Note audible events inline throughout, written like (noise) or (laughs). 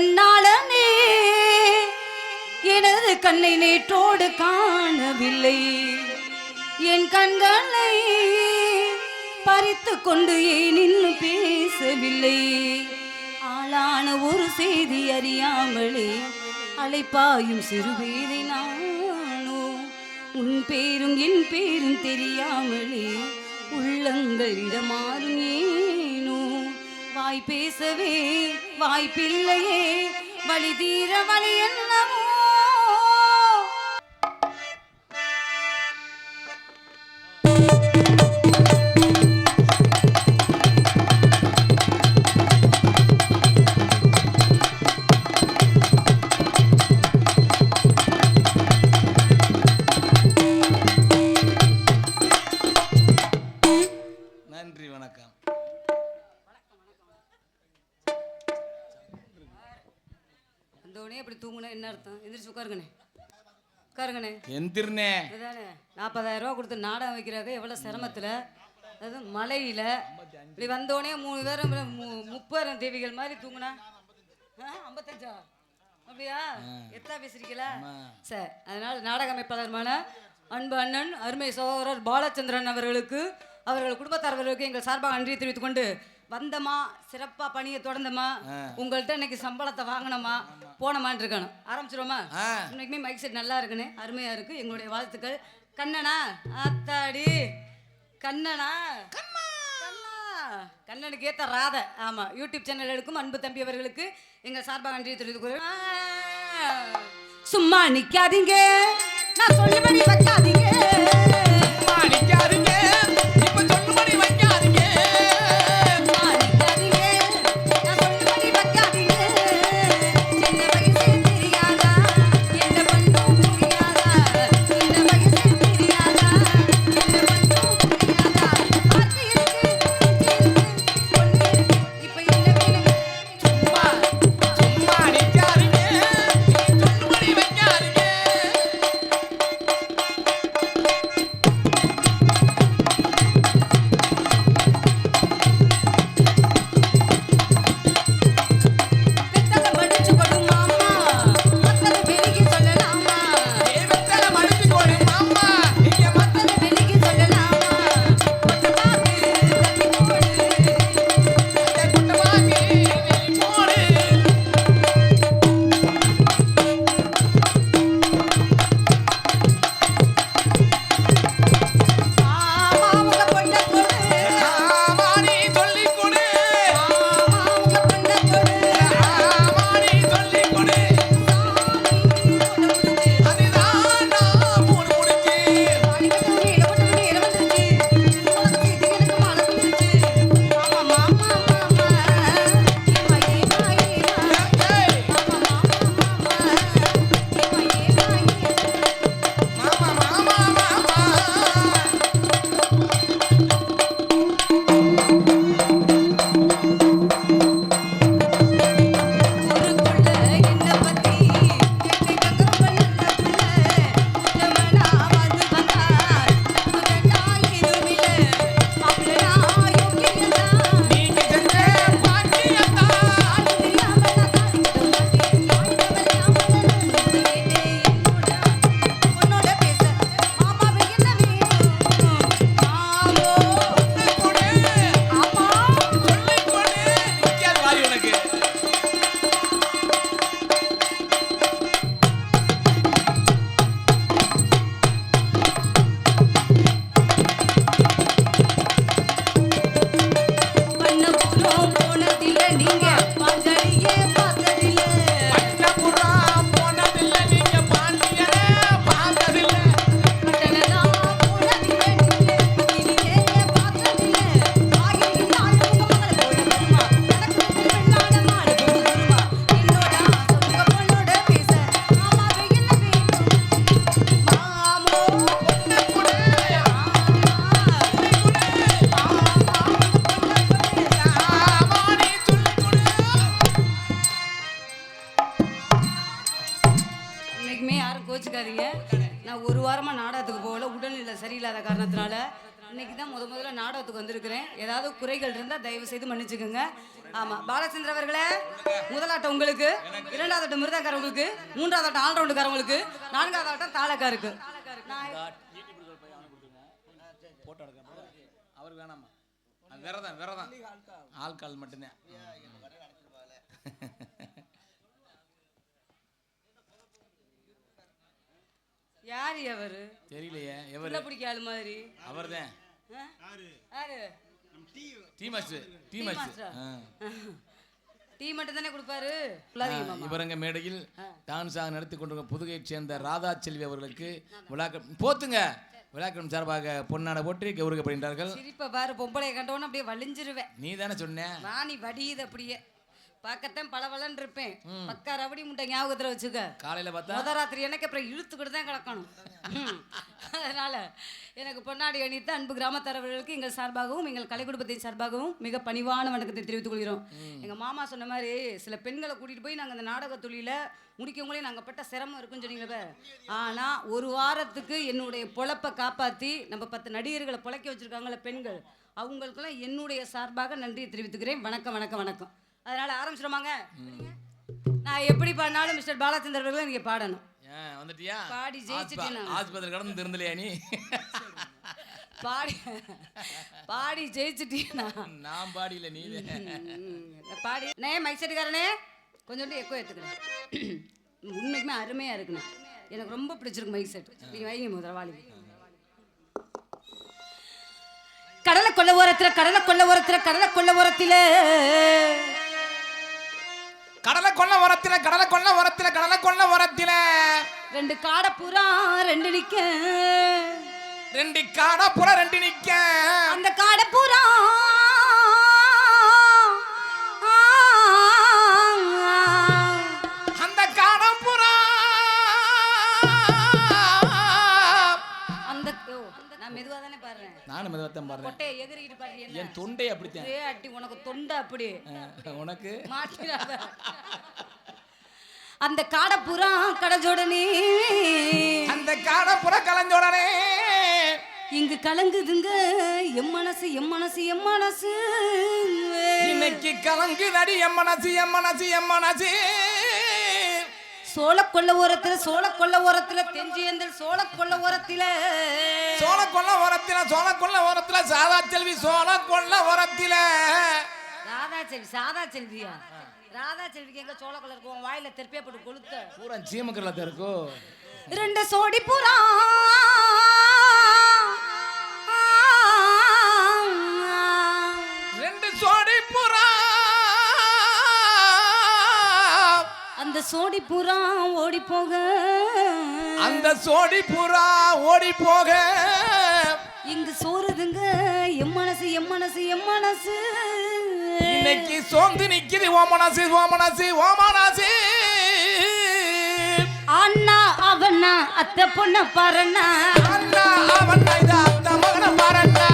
கண்ணாளனே எனது கண்ணை நேற்றோடு காணவில்லை. என் கண்களை பறித்து கொண்டு ஏன் பேசவில்லை? ஆளான ஒரு செய்தி அறியாமலே அலைப்பாயும் சிறுவேதை நானோ. உன் பேரும் என் பேரும் தெரியாமலே உள்ளங்கள் இடமாறும் வாய் பேசவே வாய்ப்பில்லையே. வழி தீர வழி உட்காருங்கண்ணே. உட்காருங்கண்ணே. எந்திரனே அதானே நாற்பதாயிரம் ரூபா கொடுத்து நாடகம் வைக்கிறாங்க எவ்வளோ சிரமத்தில். அதாவது மழையில் இப்படி வந்தோடனே மூணு பேரும் மு- முப்பதாயிரம் தேவிகள் மாதிரி தூங்குனா. ஐம்பத்தஞ்சா? அப்படியா? எத்தா பேசுறீங்களா சரி அதனால் நாடக அமைப்பாளருமான அன்பு அண்ணன் அருமை சகோதரர் பாலச்சந்திரன் அவர்களுக்கு அவர்கள் குடும்பத்தார்களுக்கு எங்கள் சார்பாக நன்றி தெரிவித்துக் கொண்டு வந்தமா சிறப்பா பணியை தொடர்ந்தமா உங்கள்கிட்ட இன்னைக்கு சம்பளத்தை வாங்கினோமா போனமான்னு இருக்கணும். ஆரம்பிச்சிருவோமா. இன்னைக்குமே மைக் செட் நல்லா இருக்குன்னு அருமையா இருக்கு. எங்களுடைய வாழ்த்துக்கள். கண்ணனா ஆத்தாடி. கண்ணனா. கண்ணா. கண்ணனுக்கு ஏத்த ராதை. ஆமா யூடியூப் சேனல்களுக்கும் அன்பு தம்பி அவர்களுக்கு எங்க சார்பாக நன்றி தெரிவித்துக். சும்மா நிக்காதீங்க. நான் சொல்லுபடி வைக்காதீங்க. போகல உடல்நிலை சரியில்லாத காரணத்தினால இன்னைக்கு தான் முத முதல்ல நாடகத்துக்கு வந்திருக்கிறேன். ஏதாவது குறைகள் இருந்தால் தயவு செய்து மன்னிச்சுக்கோங்க. ஆமாம் பாலச்சந்திர அவர்களே முதலாட்டம் உங்களுக்கு இரண்டாவது ஆட்டம் மிருதாக்காரவங்களுக்கு மூன்றாவது ஆட்டம் ஆல்ரவுண்டுக்காரவங்களுக்கு நான்காவது ஆட்டம் தாளக்காருக்கு. அவர் வேணாமா விரதம் விரதம். ஆள்கால் மட்டும்தான். யார் அவரு? தெரியலையே எவர்? பிடிக்க ஆளு மாதிரி. அவர்தான். ஆ? யாரு? Tea master tea master? Tea மட்டும் தானே கொடுப்பாரு. இவரங்க மேடையில் டான்ஸாக நடத்தி கொண்டிருக்க புதுகையைச் சேர்ந்த ராதா செல்வி அவர்களுக்கு விழாக்க போத்துங்க. விழாக்களம் சார்பாக பொன்னாட போற்றி கௌரவப்படுகின்றார்கள் சிரிப்பை பாரு பொம்பளைய கண்டவொன்னு அப்படியே வலிஞ்சிருவேன். நீ தானே சொன்ன? ராணி வடியுது அப்படியே. பார்க்கத்தான் பளபளன்னு இருப்பேன். பக்கா ரவடி முட்டை ஞாபகத்துல வச்சுக்க. காலையில பார்த்தா? முத ராத்திரி எனக்கு அப்புறம் இழுத்துக்கிட்டு தான் கிடக்கணும். அதனால எனக்கு பொன்னாடி அணித்த அன்பு கிராமத்தரவர்களுக்கு எங்கள் சார்பாகவும் எங்கள் கலை குடும்பத்தின் சார்பாகவும் மிக பணிவான வணக்கத்தை தெரிவித்துக் கொள்கிறோம். எங்க மாமா சொன்ன மாதிரி சில பெண்களை கூட்டிட்டு போய் நாங்கள் அந்த நாடக தொழில முடிக்கவங்களே நாங்கள் பட்ட சிரமம் இருக்குன்னு சொன்னீங்களே ஆனா ஒரு வாரத்துக்கு என்னுடைய பொழப்பை காப்பாத்தி நம்ம பத்து நடிகர்களை பொழைக்க வச்சிருக்காங்களே பெண்கள் அவங்களுக்கெல்லாம் என்னுடைய சார்பாக நன்றியை தெரிவித்துக்கிறேன். வணக்கம் வணக்கம் வணக்கம். அதனால ஆரம்பிச்சிடுமாங்க நான் எப்படி பாடினாலும் மிஸ்டர் பாலச்சந்தர் அவர்களை நீங்க பாடணும். வந்துட்டியா? பாடி ஜெயிச்சிட்டேன். ஆஸ்பத்திரி கடந்து திருந்தலையா நீ? பாடி பாடி ஜெயிச்சிட்டீங்கன்னா நான். பாடியில நீ. பாடி. நே மைக் செட்டுக்காரனே கொஞ்சோண்டு எக்கோ எடுத்துக்கிறேன் உண்மைக்குமே அருமையா இருக்குண்ணே. எனக்கு ரொம்ப பிடிச்சிருக்கு மைக் செட் நீங்க வைங்க முதல்ல வாலி கடலை கொள்ள ஓரத்துல கடலை கொள்ள ஓரத்துல கடலை கொள்ள ஓரத்துல. கடலை கொள்ள உரத்தில கடலை கொள்ள உரத்தில கடலை கொள்ள உரத்தில. ரெண்டு காடை புறா ரெண்டு நிக்க. ரெண்டு காடா புற ரெண்டு நிக்க. அந்த காடை புறா கொட்டையை எகிரிக்கிட்டு பாடுறீ என்ன? என் தொண்டை அப்படித்தான். அட்டி உனக்கு தொண்டை அப்படி. உனக்கு? மாட்டிடாத அந்த காடை புறா கடஜோடனே அந்த காடா புற கலந்த உடனே இங்கு கலங்குதுங்க. எம் மனசு எம் மனசு எம் மனசு. இன்னைக்கு கலங்குதடி என் மனசு என் மனசு என் மனசு. சோள கொள்ள ஓரத்துல சோள கொள்ள ஓரத்துல தெஞ்சியந்தல் சோள கொள்ள ஓரத்துல சோழ கொள்ள உரத்தில சோழ கொள்ள உரத்தில சாதா செல்வி சோழ கொள்ள உரத்தில ராதா செல்வி சாதா செல்வியா ராதா செல்விக்கு எங்க சோள கொள்ள இருக்கும் வாயில தெற்பியா போட்டு கொளுத்த. பூரா சீமக்கரில் இருக்கோ ரெண்டு சோடி புறா. அந்த சோடி புறா ஓடி போக. அந்த சோடி புறா ஓடி போக. இங்கு சோறுதுங்க எம் மனசு எம் மனசு எம் மனசு. இன்னைக்கு சோர்ந்து நிக்குது ஓ மனசு ஓ மனசு ஓ மனசு. அண்ணா அவனா அத்தை பொண்ண பாருண்ணா. அண்ணா அவன் இது அத்த மகன பாரண்ணா.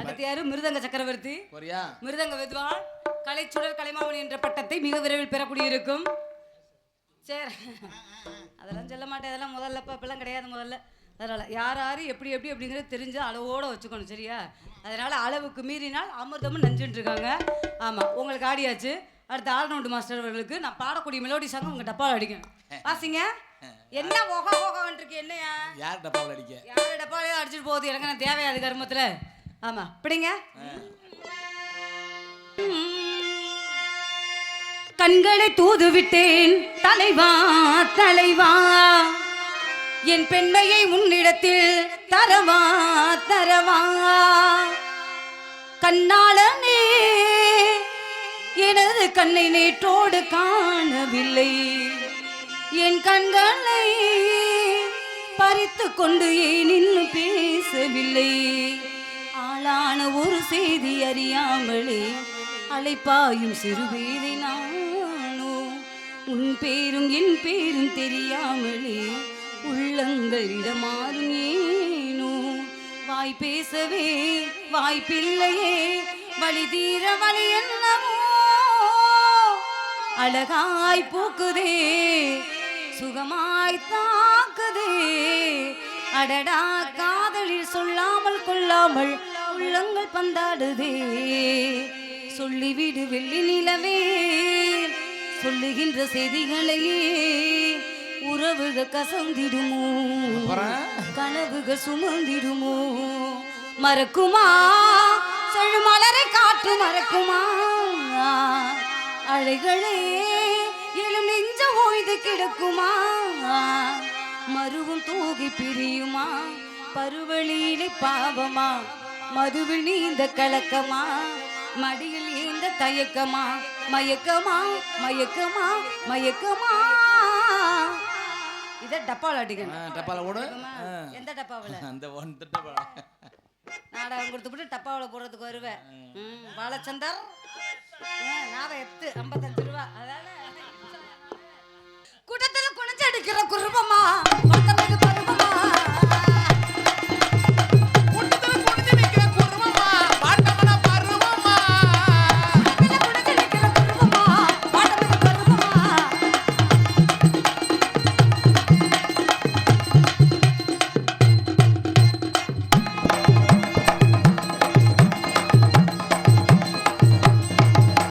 அடுத்து யாரு? மிருதங்க சக்கரவர்த்தி. மிருதங்க வித்வான். கலைச்சுடர் கலைமாமணி என்ற பட்டத்தை மிக விரைவில் பெறக்கூடிய இருக்கும் சரி. அதெல்லாம் சொல்ல மாட்டேன். அதெல்லாம் முதல்ல இப்போ இப்பெல்லாம் கிடையாது முதல்ல. அதனால் யார் யார் எப்படி எப்படி அப்படிங்கிறது தெரிஞ்சு அளவோடு வச்சுக்கணும் சரியா? அதனால் அளவுக்கு மீறினால் அமிர்தமும் நஞ்சுன்னு இருக்காங்க ஆமாம் உங்களுக்கு ஆடியாச்சு. அடுத்த ஆல்ரவுண்டு மாஸ்டர் அவர்களுக்கு நான் பாடக்கூடிய மெலோடி சாங் உங்கள் டப்பாவில் அடிக்கணும். (laughs) வாசிங்க. என்ன ஓகா ஓகான்ட்டு இருக்கு என்னையா? யார் டப்பாவில் அடிக்க? யார் டப்பாலே அடிச்சிட்டு போகுது எனக்கு என்ன தேவையாது கருமத்தில்? ஆமாம் பிடிங்க. கண்களை தூது விட்டேன் தலைவா தலைவா. என் பெண்மையை உன்னிடத்தில் தரவா தரவா. கண்ணாளனே எனது கண்ணை நேற்றோடு காணவில்லை. என் கண்களை பறித்து கொண்டு ஏன் இன்னும் பேசவில்லை? ஆளான ஒரு செய்தி அறியாமலே அலைப்பாயும் சிறுவேதை நானோ. உன் பேரும் என் பேரும் தெரியாமலே உள்ளங்கள் இடமாறும் ஏனோ. வாய் பேசவே வாய்ப்பில்லையே. வழி தீர வழி என்னவோ அழகாய் பூக்குதே சுகமாய் தாக்குதே. அடடா காதலில் சொல்லாமல் கொள்ளாமல் உள்ளங்கள் பந்தாடுதே. சொல்லிவிடு வெள்ளி நிலவே சொல்லுகின்ற செய்திகளையே. உறவுகள் கசந்திடுமோ? கனவுகள் சுமந்திடுமோ. மறக்குமா? செழுமலரை காட்டு மறக்குமா? அலைகளே எழும் நெஞ்ச ஓய்ந்து கிடக்குமா? மருவும் தூகி பிரியுமா? பருவழியிலே பாவமா? மதுவில் நீந்த கலக்கமா? மடியில் ஏந்த தயக்கமா? மயக்கமா மயக்கமா மயக்கமா? இதை டப்பாவில் அடிக்கணும். டப்பாவில் ஆ. எந்த டப்பாவில்? (laughs) அந்த ஒன் டப்பா நாடகம் கொடுத்துட்டு டப்பாவில் போடுறதுக்கு வருவேன். ம் பாலச்சந்தர் ஆ, நாடகம் எத்து ஐம்பத்தஞ்சு ரூபா. அதானே? கூட்டத்தில் குனிஞ்சு அடிக்கிற குருபமா